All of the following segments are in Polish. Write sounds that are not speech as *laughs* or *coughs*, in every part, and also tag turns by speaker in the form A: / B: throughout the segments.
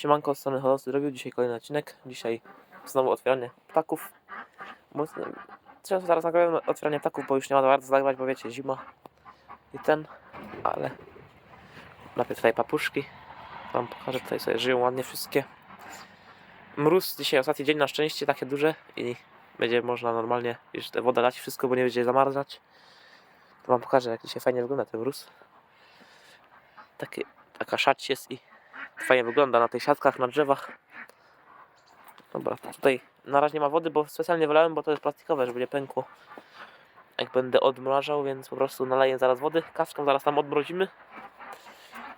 A: Siemanko, z strony Holosy robił dzisiaj kolejny odcinek. Dzisiaj znowu otwieranie ptaków. Mocno- Zresztą zaraz nagrałem otwieranie ptaków, bo już nie ma bardzo zagrać, bo wiecie, zima i ten, ale najpierw tutaj papuszki. Wam pokażę, tutaj sobie żyją ładnie wszystkie. Mróz dzisiaj ostatni dzień na szczęście, takie duże i będzie można normalnie już tę wodę dać wszystko, bo nie będzie zamarzać. To wam pokażę, jak dzisiaj fajnie wygląda ten mróz. Taki, taka szać jest i fajnie wygląda na tych siatkach, na drzewach. Dobra, tutaj na razie nie ma wody, bo specjalnie wylałem, bo to jest plastikowe, żeby nie pękło. Jak będę odmrażał, więc po prostu naleję zaraz wody, kaszką zaraz tam odmrozimy.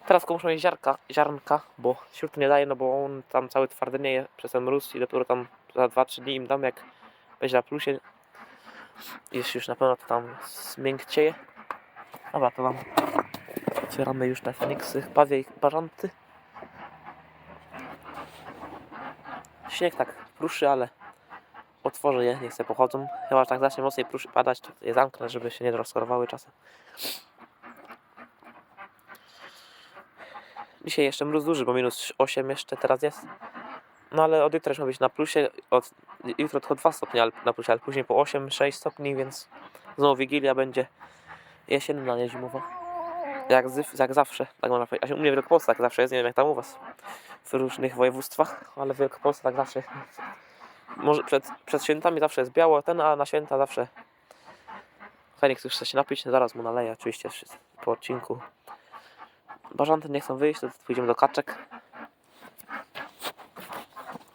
A: Teraz muszę mieć ziarka, ziarnka, bo śrut nie daje, no bo on tam cały twardnieje przez ten mróz i dopiero tam za 2-3 dni im dam, jak będzie na plusie. Jest już na pewno to tam zmiękcieje. Dobra, to wam otwieramy już te Feniksy, pawie i bażanty. Śnieg tak pruszy, ale otworzę je, niech se pochodzą. Chyba że tak zacznie mocniej pruszy padać, to je zamknę, żeby się nie rozkorowały czasem. Dzisiaj jeszcze mróz duży, bo minus 8 jeszcze teraz jest. No ale od jutra już ma być na plusie, od, jutro tylko 2 stopnie na plusie, ale później po 8-6 stopni, więc znowu Wigilia będzie jesienna, nie zimowa. Jak, jak zawsze, tak można powiedzieć. A u mnie w Wielkopolsce tak zawsze jest, nie wiem jak tam u was w różnych województwach, ale w Wielkopolsce tak zawsze. Może przed, przed świętami zawsze jest biało, ten, a na święta zawsze. Feniks już chce się napić, zaraz mu naleję, oczywiście po odcinku. Bażanty nie chcą wyjść, to pójdziemy do kaczek.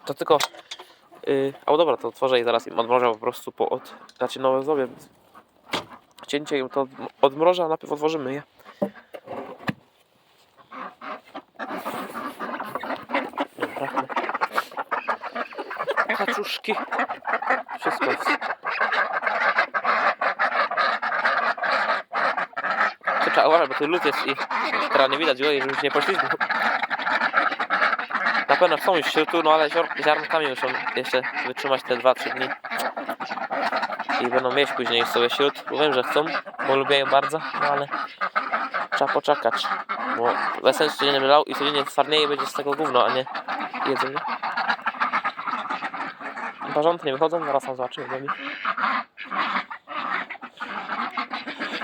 A: To tylko. Yy, a dobra, to otworzę i zaraz im odmrożę po prostu po od. Znaczy nowe zrobię. Cięcie im to odmrożę, a najpierw otworzymy je. Dobra. Kaczuszki. Wszystko jest. Uważać, bo tu lód jest i teraz nie widać go i już nie poślizgnął. Na pewno chcą już tu, no ale ziarnkami muszą jeszcze wytrzymać te 2-3 dni. I będą mieć później sobie śród. Wiem, że chcą, bo lubię je bardzo, no ale trzeba poczekać. Bo bez sensu codziennie lał i codziennie twardnieje i będzie z tego gówno, a nie jedzenie. Barząty nie wychodzą, zaraz tam zobaczymy do nich.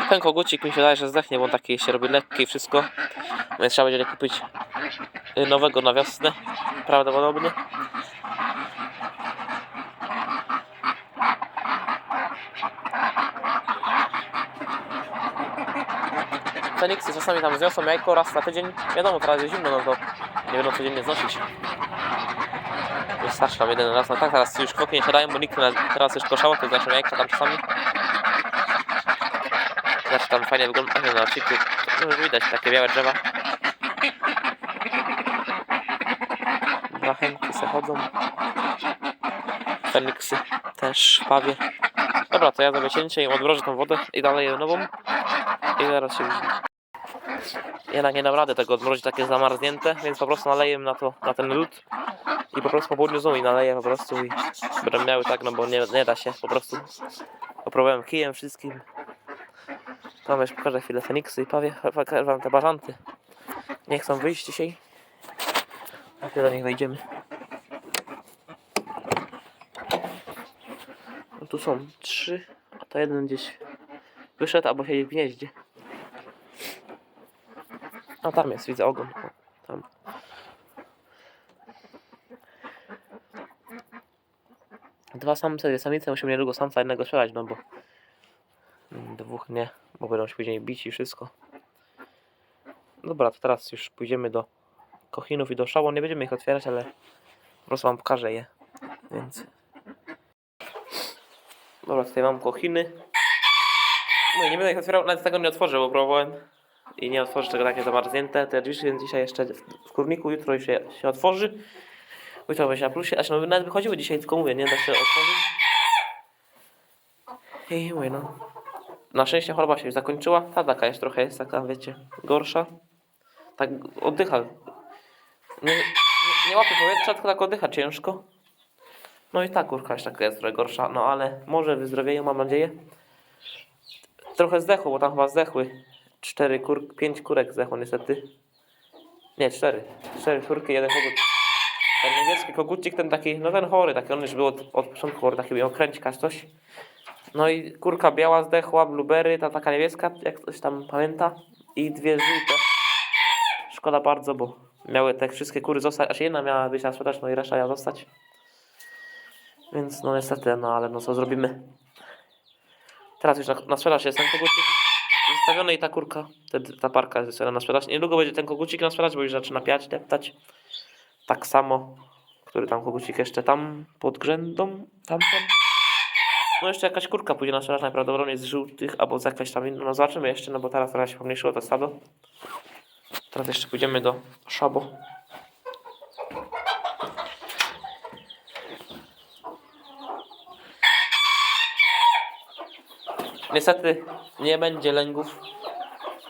A: Ten kogucik mi się wydaje, że zdechnie, bo on taki się robi lekki i wszystko. Więc trzeba będzie kupić y, nowego na wiosnę. Prawdopodobnie. Feniksy czasami tam zniosą jajko raz na tydzień. Wiadomo, teraz jest zimno, no to nie będą codziennie znosić. Wystarczy tam jeden raz. No tak, teraz już kwoki nie siadają, bo nikt teraz już koszało, to znaczy jajka tam czasami. Znaczy tam fajnie wygląda, nie, na no już widać takie białe drzewa. Brachenki se chodzą. Feniksy też pawie. Dobra, to ja zrobię cięcie i odmrożę tą wodę i dalej nową. I zaraz się widzimy. Jednak nie dam rady tego odmrozić takie zamarznięte, więc po prostu naleję na to, na ten lód i po prostu po południu znowu i naleję po prostu i będą miały tak, no bo nie, nie da się po prostu. Popróbowałem kijem wszystkim. Tam jeszcze pokażę chwilę Feniksy i powie, pokażę wam te bażanty. Nie chcą wyjść dzisiaj. Najpierw do nich wejdziemy. No tu są trzy, a to jeden gdzieś wyszedł albo siedzi w gnieździe. A tam jest, widzę ogon. O, tam. Dwa samce, dwie samice, musimy niedługo samca jednego sprzedać, no bo dwóch nie, bo będą się później bić i wszystko. Dobra, to teraz już pójdziemy do kochinów i do szału. Nie będziemy ich otwierać, ale po prostu wam pokażę je. Więc. Dobra, tutaj mam kochiny. No i nie będę ich otwierał, nawet tego nie otworzę, bo próbowałem. I nie otworzę tego takie zamarznięte. Te drzwi, więc dzisiaj jeszcze w, kurniku, jutro się, się otworzy. Jutro będzie na plusie. Znaczy, no nawet wychodziły dzisiaj, tylko mówię, nie da się otworzyć. I mówię, no. Na szczęście choroba się już zakończyła. Ta taka jest trochę, jest taka, wiecie, gorsza. Tak oddycha. Nie, nie, nie łapie powietrza, tylko tak oddycha ciężko. No i ta kurka już taka jest trochę gorsza, no ale może wyzdrowieją, mam nadzieję. Trochę zdechło, bo tam chyba zdechły. Cztery kur, pięć kurek zdechło niestety. Nie, cztery. Cztery kurki, jeden kogut. ten niebieski kogucik, ten taki, no ten chory, taki on już był od, od początku chory, taki miał kręćka coś. No i kurka biała zdechła, blueberry, ta taka niebieska, jak ktoś tam pamięta. I dwie żółte. Szkoda bardzo, bo miały te wszystkie kury zostać, aż jedna miała być na sprzedaż, no i reszta miała zostać. Więc no niestety, no ale no co zrobimy. Teraz już na, na sprzedaż jest ten kogucik wystawiony i ta kurka, te, ta parka jest na sprzedaż. Niedługo będzie ten kogucik na sprzedaż, bo już zaczyna piać, deptać. Tak samo, który tam kogucik jeszcze tam pod grzędą, tamten. No jeszcze jakaś kurka pójdzie na sprzedaż najprawdopodobniej z żółtych albo z jakaś tam inną. No zobaczymy jeszcze, no bo teraz trochę się pomniejszyło to stado. Teraz jeszcze pójdziemy do szabo. Niestety nie będzie lęgów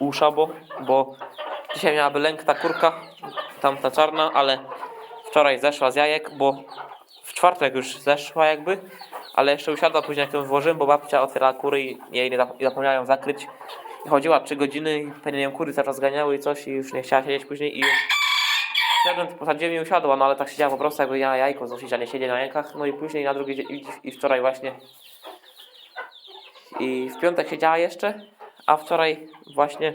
A: u szabo, bo dzisiaj miałaby lęk ta kurka, tamta czarna, ale wczoraj zeszła z jajek, bo w czwartek już zeszła jakby, ale jeszcze usiadła później jak ją włożyłem, bo babcia otwierała kury i jej nie zap- i zapomniała ją zakryć. I chodziła 3 godziny i pewnie ją kury cały czas ganiały i coś i już nie chciała siedzieć później i Szedłem, posadziłem i usiadła, no ale tak siedziała po prostu jakby ja jajko znosić, a nie siedzieć na jajkach. No i później na drugi dzień i, i wczoraj właśnie i w piątek siedziała jeszcze, a wczoraj właśnie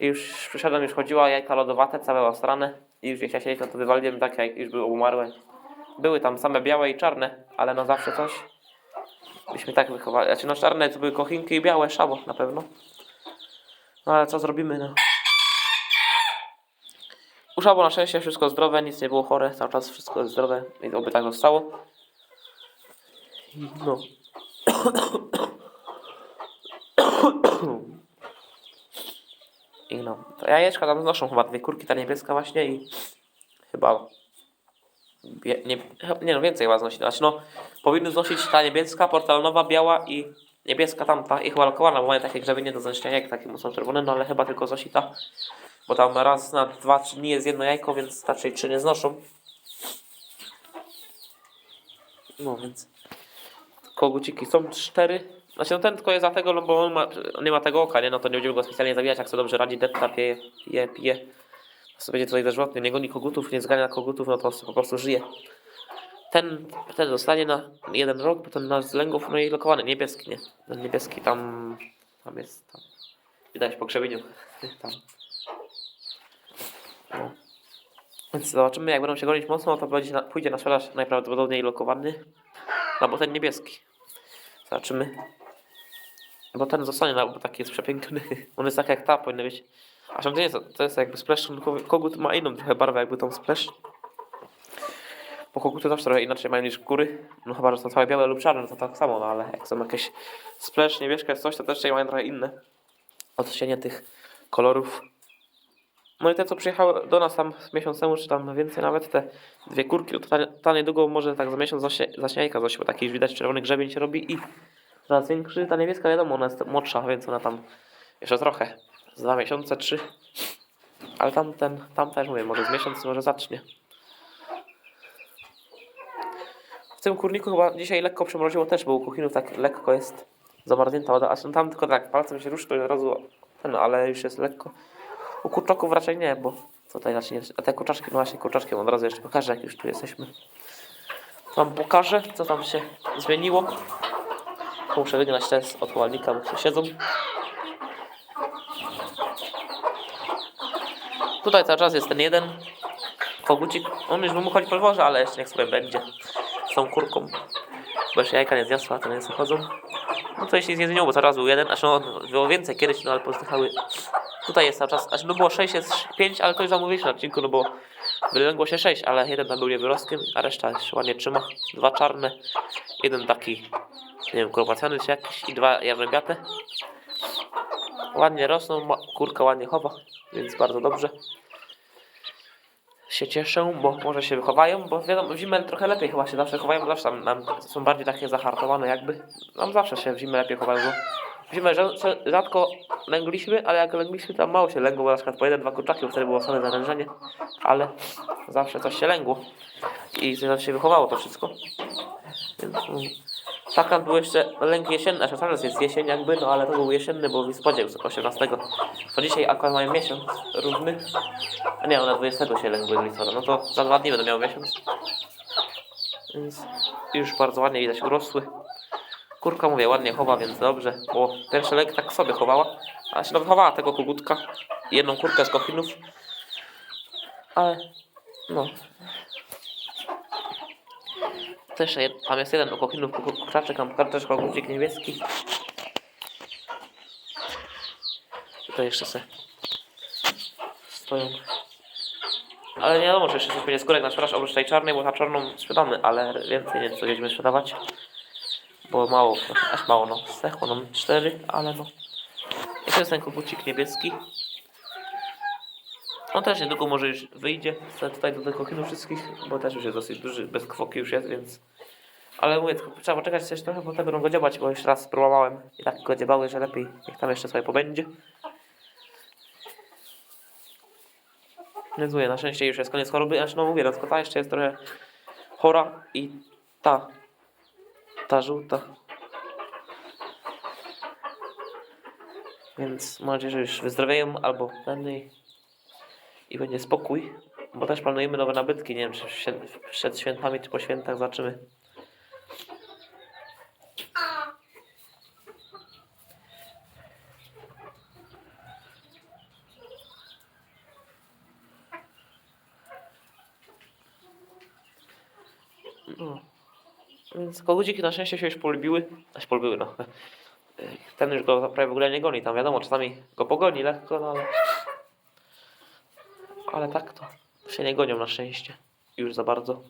A: już przyszedłem, już chodziła jajka lodowate, całe ostrane i już nie chciała siedzieć, no to wywaliłem tak jak już były umarłe. Były tam same białe i czarne, ale no zawsze coś. Byśmy tak wychowali. Znaczy no czarne to były kochinki i białe szabo na pewno. No ale co zrobimy no. U szabo na szczęście wszystko zdrowe, nic nie było chore, cały czas wszystko jest zdrowe i oby tak zostało. No. *coughs* I no, to jajeczka tam znoszą chyba dwie kurki, ta niebieska właśnie i chyba nie, nie no więcej chyba znosi, znaczy no powinny znosić ta niebieska, portalnowa, biała i niebieska tamta i chyba lokowana, bo mają takie grzebienie do zniszczenia jak takie mocno czerwone, no ale chyba tylko znosi ta, bo tam raz na dwa, trzy dni jest jedno jajko, więc raczej trzy nie znoszą. No więc koguciki są cztery. Znaczy no ten tylko jest dlatego, no bo on, ma, on nie ma tego oka, nie? No to nie będziemy go specjalnie zabijać, jak sobie dobrze radzi, depta, pije, pije, pije. Będzie tutaj dożywotny, nie goni kogutów, nie zgania kogutów, no to po prostu żyje. Ten, ten zostanie na jeden rok, potem na z lęgów, no i lokowany, niebieski, nie? Ten niebieski tam, tam jest, tam. Widać po krzewieniu, *laughs* tam. No. Więc zobaczymy, jak będą się gonić mocno, to będzie na, pójdzie na sprzedaż najprawdopodobniej lokowany. No bo ten niebieski. Zobaczymy. Bo ten zostanie, no, bo taki jest przepiękny. *laughs* On jest tak jak ta, powinny być. A to nie jest, to jest jakby splash, no, ko- kogut ma inną trochę barwę jakby tą splash. Bo koguty zawsze trochę inaczej mają niż kury. No chyba, że są całe białe lub czarne, to tak samo, no ale jak są jakieś splash, niebieska jest coś, to też mają trochę inne. Odcienie tych kolorów. No i te, co przyjechały do nas tam miesiąc temu, czy tam więcej nawet, te dwie kurki, to ta, ta niedługo może tak za miesiąc zaśnie, zacznie jajka zosić, bo taki już widać czerwony grzebień się robi i coraz większy. Ta niebieska wiadomo, ona jest młodsza, więc ona tam jeszcze trochę, z dwa miesiące, trzy. Ale tamten, tam też mówię, może z miesiąc może zacznie. W tym kurniku chyba dzisiaj lekko przemroziło też, bo u kuchinów tak lekko jest zamarznięta woda, a tam tylko tak palcem się ruszy, to od razu ten, ale już jest lekko. U kurczaków raczej nie, bo tutaj raczej nie. A te kurczaczki, no właśnie kurczaczki od razu jeszcze pokażę, jak już tu jesteśmy. Wam pokażę, co tam się zmieniło. Muszę wygnać te z odchłalnika, bo tu siedzą. Tutaj cały czas jest ten jeden kogucik. On już by mógł chodzić po dworze, ale jeszcze niech sobie będzie z tą kurką. Bo jeszcze jajka nie zniosła, to nie zachodzą. No to jeśli zjedzą, bo zaraz był jeden, aż no było więcej kiedyś, no ale pozdychały. Tutaj jest cały czas, aż no było 6, jest 5, ale to już zamówiliśmy na odcinku, no bo wylęgło się 6, ale jeden tam był niewyrostkiem, a reszta jeszcze ładnie trzyma. Dwa czarne, jeden taki, nie wiem, korpacjany czy jakiś i dwa jarębiate. Ładnie rosną, kurka ładnie chowa, więc bardzo dobrze. Się cieszę, bo może się wychowają, bo wiadomo, w zimę trochę lepiej chyba się zawsze chowają, bo zawsze tam, nam są bardziej takie zahartowane jakby. Nam zawsze się w zimę lepiej chowają, bo w zimę rza- rzadko lęgliśmy, ale jak lęgliśmy, to mało się lęgło, bo na przykład po jeden, dwa kurczaki, wtedy było same zarężenie, ale zawsze coś się lęgło i zawsze się wychowało to wszystko. Więc Taka był jeszcze lęk jesienny, znaczy cały jest jesień jakby, no ale to był jesienny, bo w listopadzie już 18. To dzisiaj akurat mają miesiąc równy. A nie, ona 20 się lęk listopada, no to za dwa dni będę miał miesiąc. Więc już bardzo ładnie widać urosły. Kurka mówię, ładnie chowa, więc dobrze, bo pierwszy lek tak sobie chowała, a się chowała tego kogutka, jedną kurkę z kochinów, ale no. Też tam jest jeden okochinów kurczaczek, tam też kogucik niebieski. Tutaj jeszcze se stoją. Ale nie wiadomo, czy jeszcze coś będzie skórek na sprzedaż oprócz tej czarnej, bo ta czarną sprzedamy, ale więcej nie wiem, co będziemy sprzedawać. Bo mało, aż mało, no. Zdechło nam ale no. Jeszcze jest ten kogucik niebieski. On też niedługo może już wyjdzie tutaj do tych kochinów wszystkich, bo też już jest dosyć duży, bez kwoki już jest, więc... Ale mówię, trzeba poczekać coś trochę, bo te będą go dziobać, bo już raz spróbowałem i tak go dziebały, że lepiej niech tam jeszcze sobie pobędzie. Więc mówię, na szczęście już jest koniec choroby, aż no mówię, no, tylko ta jeszcze jest trochę chora i ta, ta żółta. Więc mam nadzieję, że już wyzdrowieją albo będę i, będzie spokój. Bo też planujemy nowe nabytki. Nie wiem, czy przed, świętami, czy po świętach zobaczymy. No. Więc na szczęście się już polubiły. Aż polubiły, no. Ten już go prawie w ogóle nie goni. Tam wiadomo, czasami go pogoni lekko, no ale... Ale tak to się nie gonią na szczęście. Już za bardzo.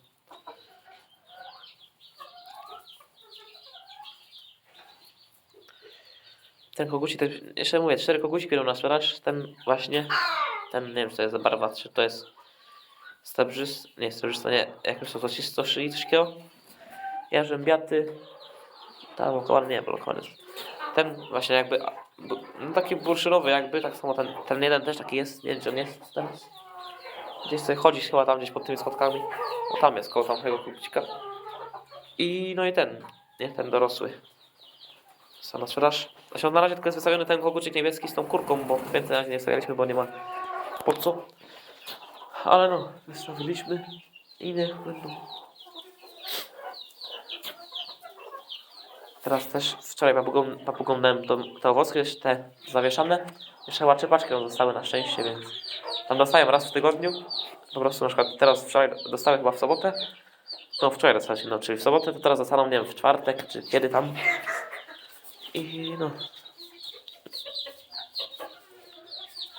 A: Ten kogucik, ten, jeszcze mówię, cztery koguciki będą na sprzedaż. Ten właśnie, ten nie wiem co to jest za barwa, czy to jest Stabrzys, nie, stabrzysta nie, jakoś to złocisto szyi coś takiego. Jarzębiaty, tam blokowany, nie, blokowany. Ten właśnie jakby, no taki burszynowy jakby, tak samo ten, ten jeden też taki jest, nie wiem czy on jest teraz. Gdzieś sobie chodzisz chyba tam gdzieś pod tymi schodkami. No tam jest, koło tamtego kubcika. I no i ten, nie, ten dorosły. Sam na sprzedaż. Na razie tylko jest wystawiony ten kogucik niebieski z tą kurką, bo więcej na razie nie stawialiśmy, bo nie ma po co. Ale no, wystawiliśmy i niech będą. Teraz też wczoraj papugom dałem to, te owocki, jeszcze te zawieszane. Jeszcze łaczy paczkę zostały na szczęście, więc tam dostaję raz w tygodniu. Po prostu na przykład teraz wczoraj dostałem chyba w sobotę. No wczoraj dostałem, no czyli w sobotę, to teraz dostaną, nie wiem, w czwartek, czy kiedy tam. I no.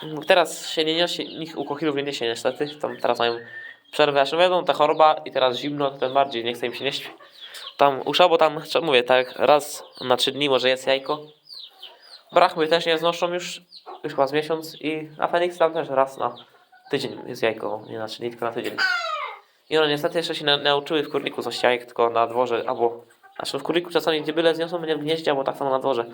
A: Mm, Teraz się nie niesie, nikt u kochilów nie niesie niestety. Tam teraz mają przerwę, aż wiadomo, ta choroba i teraz zimno, to tym bardziej nie chce im się nieść. Tam usza, bo tam, mówię, tak raz na trzy dni może jest jajko. Brachmy też nie znoszą już, już chyba z miesiąc i a Feniks tam też raz na tydzień jest jajko, nie na trzy dni, tylko na tydzień. I one niestety jeszcze się na, nauczyły w kurniku coś jajek, tylko na dworze, albo znaczy w kurniku czasami gdzie byle zniosą, będzie w gnieździe, albo tak samo na dworze.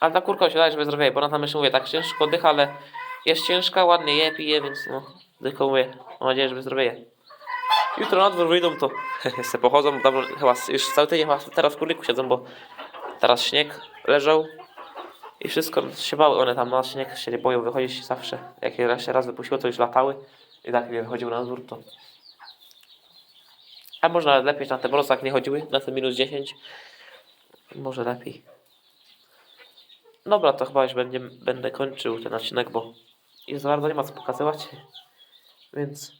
A: Ale ta kurka się daje, żeby zdrowie, bo ona tam jeszcze mówię, tak ciężko oddycha, ale jest ciężka, ładnie je, pije, więc no, tylko mówię, mam nadzieję, że wyzdrowieje. Jutro na dwór wyjdą, to *laughs* se pochodzą, tam chyba już cały tydzień chyba teraz w kurniku siedzą, bo teraz śnieg leżał i wszystko się bały, one tam na śnieg się nie boją wychodzić zawsze. Jak je raz raz wypuściło, to już latały i tak nie wychodziły na dwór, to... A może nawet lepiej, na te mrozach nie chodziły, na te minus 10. Może lepiej. Dobra, to chyba już będzie, będę kończył ten odcinek, bo już za bardzo nie ma co pokazywać. Więc